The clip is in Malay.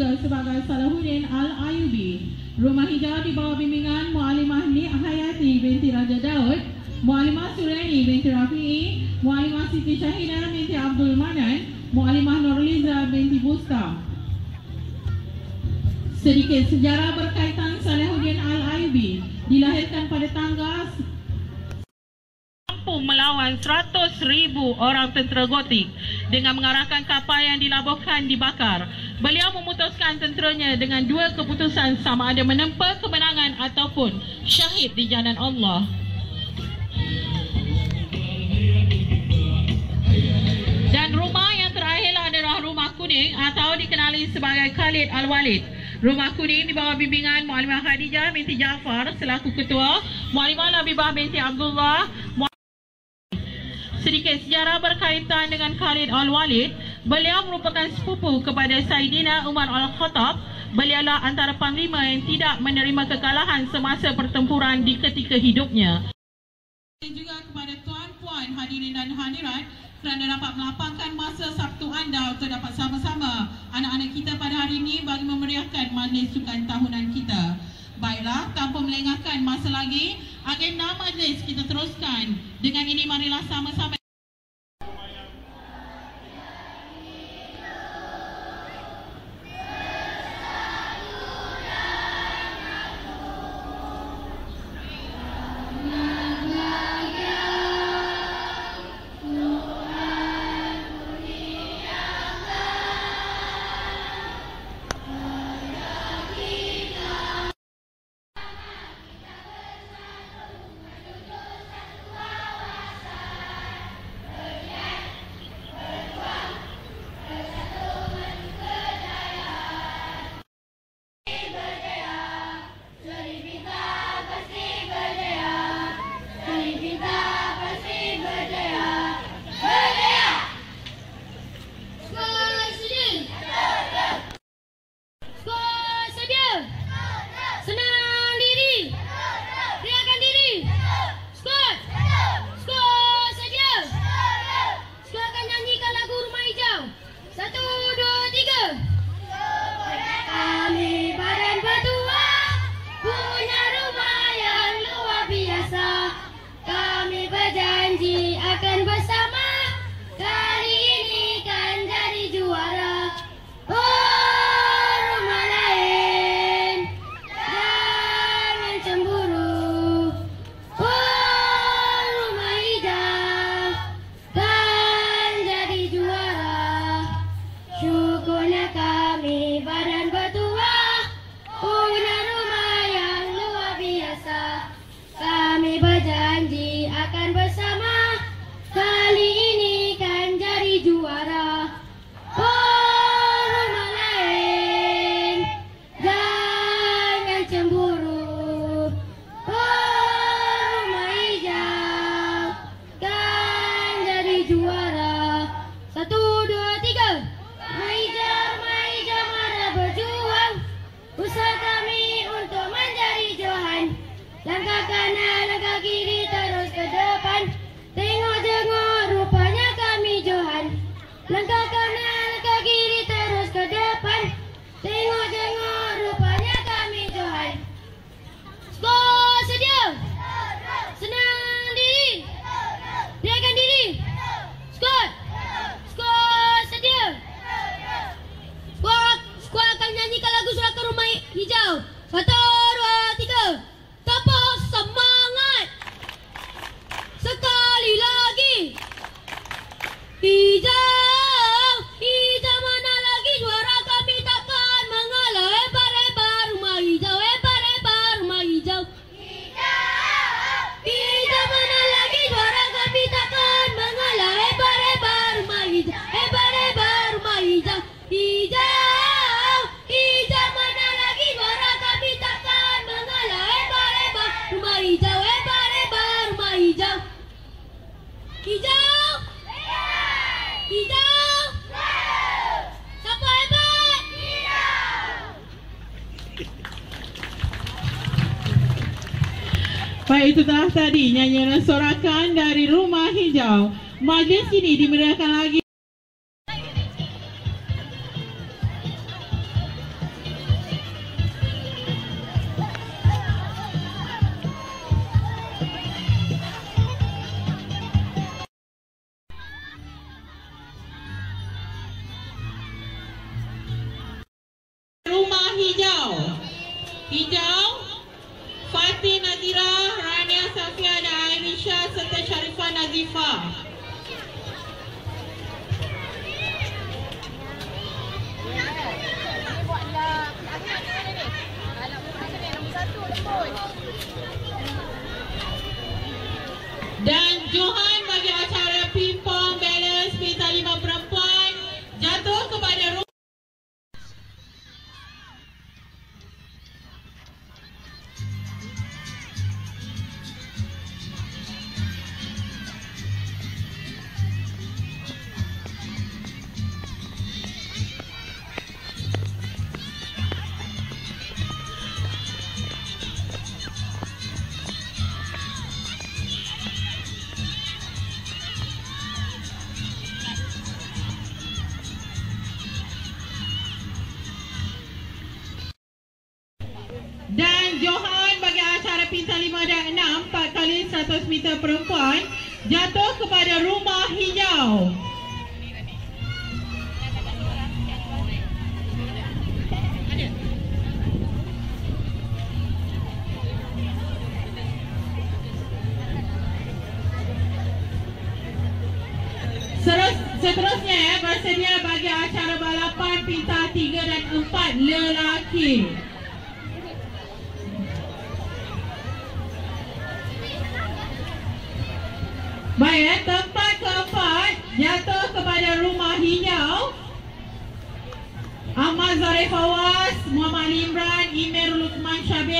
juga sebagai Salahuddin Al-Ayubi. Rumah hijau di bawah bimbingan Mualimah Ni Hayati binti Raja Daud, Mualimah Surani binti Rafi'i, Mualimah Siti Syahidah binti Abdul Manan, Mualimah Nurliza binti Busta. Sedikit sejarah berkaitan Salahuddin Al-Ayubi dilahirkan pada tanggal melawan 100 ribu orang tentera gotik dengan mengarahkan kapal yang dilabuhkan dibakar. Beliau memutuskan tenteranya dengan dua keputusan sama ada menempa kemenangan ataupun syahid di jalan Allah. Dan rumah yang terakhir adalah rumah kuning atau dikenali sebagai Khalid Al-Walid. Rumah Kuning di bawah bimbingan Mualimah Khadijah binti Jaafar selaku ketua, Mualimah Nabibah binti Abdullah. Sedikit sejarah berkaitan dengan Khalid Al-Walid, beliau merupakan sepupu kepada Saidina Umar Al-Khattab. Beliaulah antara panglima yang tidak menerima kekalahan semasa pertempuran di ketika hidupnya. Dan juga kepada tuan-puan hadirin dan hadirat kerana dapat melapangkan masa Sabtu anda untuk dapat sama-sama anak-anak kita pada hari ini bagi memeriahkan majlis sukan tahunan kita. Baiklah, tanpa melengahkan masa lagi, agenda majlis kita teruskan. Dengan ini marilah sama-sama Langkah kanan, langkah kiri terus ke depan. Tengok-tengok rupanya kami Johan. Langkah kanan, langkah kiri terus ke depan. Tengok-tengok rupanya kami Johan. Skor sedia. Senang diri. Diakan diri. Skor. Skor sedia. Skor, skor akan nyanyikan lagu surat ke rumah hijau. Patut. Y Baik itu telah tadi nyanyian sorakan dari Rumah Hijau. Majlis ini dimeriahkan lagi. Hijau, hijau. Nazifa. Johan bagi acara pintar 5 dan 6 4 kali 100 meter perempuan jatuh kepada rumah hijau. Seterusnya ya, bersedia bagi acara balapan pintar 3 dan 4 lelaki. Baik, eh, tempat keempat jatuh kepada rumah hijau. Ahmad Zarif Awas, Muhammad Imran, Imer Lukman Syabir.